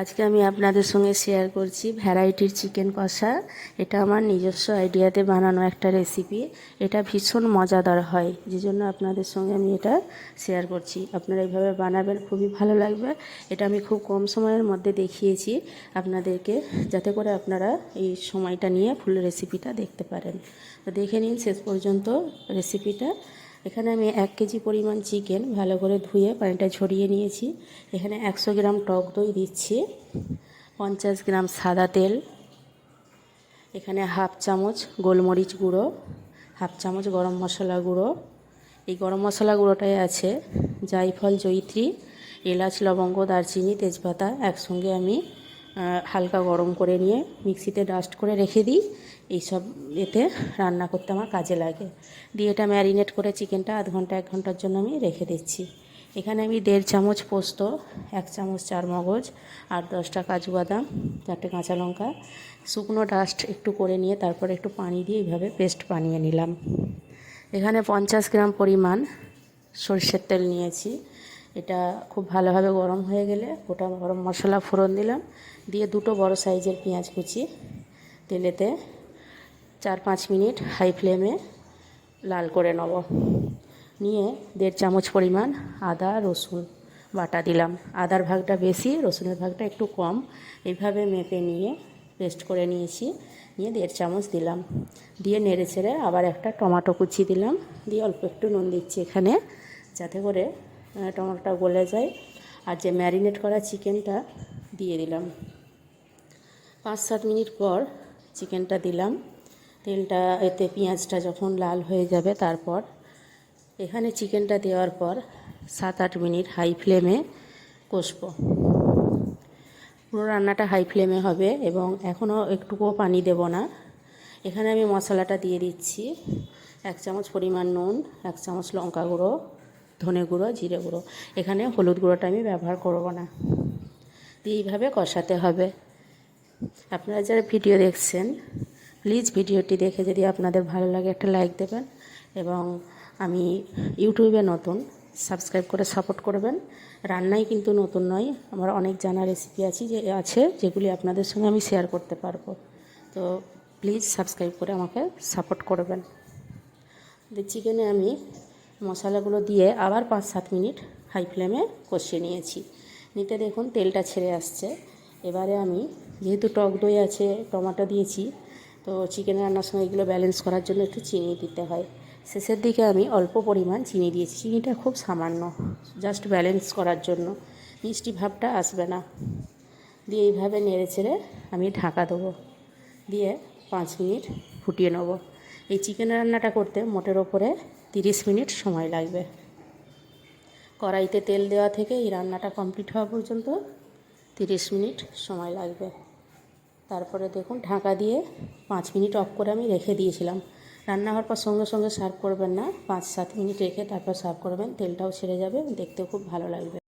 আজকে আমি আপনাদের সঙ্গে শেয়ার করছি ভ্যারাইটির চিকেন কষা। এটা আমার নিজস্ব আইডিয়াতে বানানো একটা রেসিপি এটা ভীষণ মজাদার হয়, যে জন্য আপনাদের সঙ্গে আমি এটা শেয়ার করছি। আপনারা এইভাবে বানাবেন, খুবই ভালো লাগবে। এটা আমি খুব কম সময়ের মধ্যে দেখিয়েছি আপনাদেরকে, যাতে করে আপনারা এই সময়টা নিয়ে ফুল রেসিপিটা দেখতে পারেন। তো দেখে নিন শেষ পর্যন্ত রেসিপিটা এখানে আমি এক কেজি পরিমাণ চিকেন ভালো করে ধুয়ে পানিটা ঝরিয়ে নিয়েছি। এখানে একশো গ্রাম টক দই দিচ্ছি, পঞ্চাশ গ্রাম সাদা তেল, এখানে হাফ চামচ গোলমরিচ গুঁড়ো, হাফ চামচ গরম মশলা গুঁড়ো। এই গরম মশলা গুঁড়োটাই আছে জায়ফল, জয়িত্রী, এলাচ, লবঙ্গ, দারচিনি, তেজপাতা একসঙ্গে আমি হালকা গরম করে নিয়ে মিক্সিতে ডাস্ট করে রেখে দিই। এইসব এতে রান্না করতে আমার কাজে লাগে। দিয়ে এটা ম্যারিনেট করে চিকেনটা আধ ঘণ্টা, এক ঘণ্টার জন্য আমি রেখে দিচ্ছি। এখানে আমি দেড় চামচ পোস্ত, এক চামচ চার মগজ আর দশটা কাজু বাদাম, চারটে কাঁচা লঙ্কা, শুকনো ডাস্ট একটু করে নিয়ে তারপর একটু পানি দিয়ে এইভাবে পেস্ট বানিয়ে নিলাম। এখানে পঞ্চাশ গ্রাম পরিমাণ সর্ষের তেল নিয়েছি। এটা খুব ভালোভাবে গরম হয়ে গেলে গোটা গরম মশলা ফোড়ন দিলাম। দিয়ে দুটো বড় সাইজের পেঁয়াজ কুচি তেলেতে চার পাঁচ মিনিট হাই ফ্লেমে লাল করে নেব। নিয়ে দেড় চামচ পরিমাণ আদা, রসুন বাটা দিলাম। আদার ভাগটা বেশি, রসুনের ভাগটা একটু কম। এইভাবে মেপে নিয়ে পেস্ট করে নিয়েছি। নিয়ে দেড় চামচ দিলাম। দিয়ে নেড়ে ছেড়ে আবার একটা টমাটো কুচি দিলাম। দিয়ে অল্প একটু নুন দিচ্ছি এখানে, যাতে করে টমেটোটা গলে যায়। আর যে ম্যারিনেট করা চিকেনটা দিয়ে দিলাম। পাঁচ সাত মিনিট পর চিকেনটা দিলাম। তেলটা, এতে পেঁয়াজটা যখন লাল হয়ে যাবে, তারপর এখানে চিকেনটা দেওয়ার পর সাত আট মিনিট হাই ফ্লেমে কষবো। পুরো রান্নাটা হাই ফ্লেমে হবে এবং এখনও একটুকুও পানি দেব না। এখানে আমি মশলাটা দিয়ে দিচ্ছি, এক চামচ পরিমাণ নুন, এক চামচ লঙ্কা গুঁড়ো, ধনে গুঁড়ো, জিরে গুঁড়ো। এখানে হলুদ গুঁড়োটা আমি ব্যবহার করব না। দিয়ে এইভাবে কষাতে হবে। আপনারা যারা ভিডিও দেখছেন প্লিজ ভিডিওটি দেখে যদি আপনাদের ভালো লাগে একটা লাইক দেবেন এবং আমি ইউটিউবে নতুন, সাবস্ক্রাইব করে সাপোর্ট করবেন। রান্নাই কিন্তু নতুন নয়, আমার অনেক জানা রেসিপি আছে যে, আছে যেগুলি আপনাদের সঙ্গে আমি শেয়ার করতে পারব। তো প্লিজ সাবস্ক্রাইব করে আমাকে সাপোর্ট করবেন। চিকেনে আমি মশলাগুলো দিয়ে আবার পাঁচ সাত মিনিট হাই ফ্লেমে কষিয়ে নিয়েছি। নিতে দেখুন তেলটা ছেড়ে আসছে। এবারে আমি যেহেতু টক দই আছে, টমাটো দিয়েছি তো চিকেন রান্নার সময় এগুলো ব্যালেন্স করার জন্য একটু চিনি দিতে হয়। শেষের দিকে আমি অল্প পরিমাণ চিনি দিয়েছি। চিনিটা খুব সামান্য জাস্ট ব্যালেন্স করার জন্য। মিষ্টি ভাবটা আসবে না। দিয়ে এইভাবে নেড়ে ছেড়ে আমি ঢাকা দেবো। দিয়ে পাঁচ মিনিট ফুটিয়ে নেব। এই চিকেন রান্নাটা করতে মোটের ওপরে তিরিশ মিনিট সময় লাগবে। কড়াইতে তেল দেওয়া থেকে এই রান্নাটা কমপ্লিট হওয়া পর্যন্ত তিরিশ মিনিট সময় লাগবে। তারপরে দেখুন ঢাকা দিয়ে পাঁচ মিনিট অফ করে আমি রেখে দিয়েছিলাম। রান্না হওয়ার পর সঙ্গে সঙ্গে সার্ভ করবেন না, পাঁচ সাত মিনিট রেখে তারপর সার্ভ করবেন, তেলটাও ছেড়ে যাবে, দেখতেও খুব ভালো লাগবে।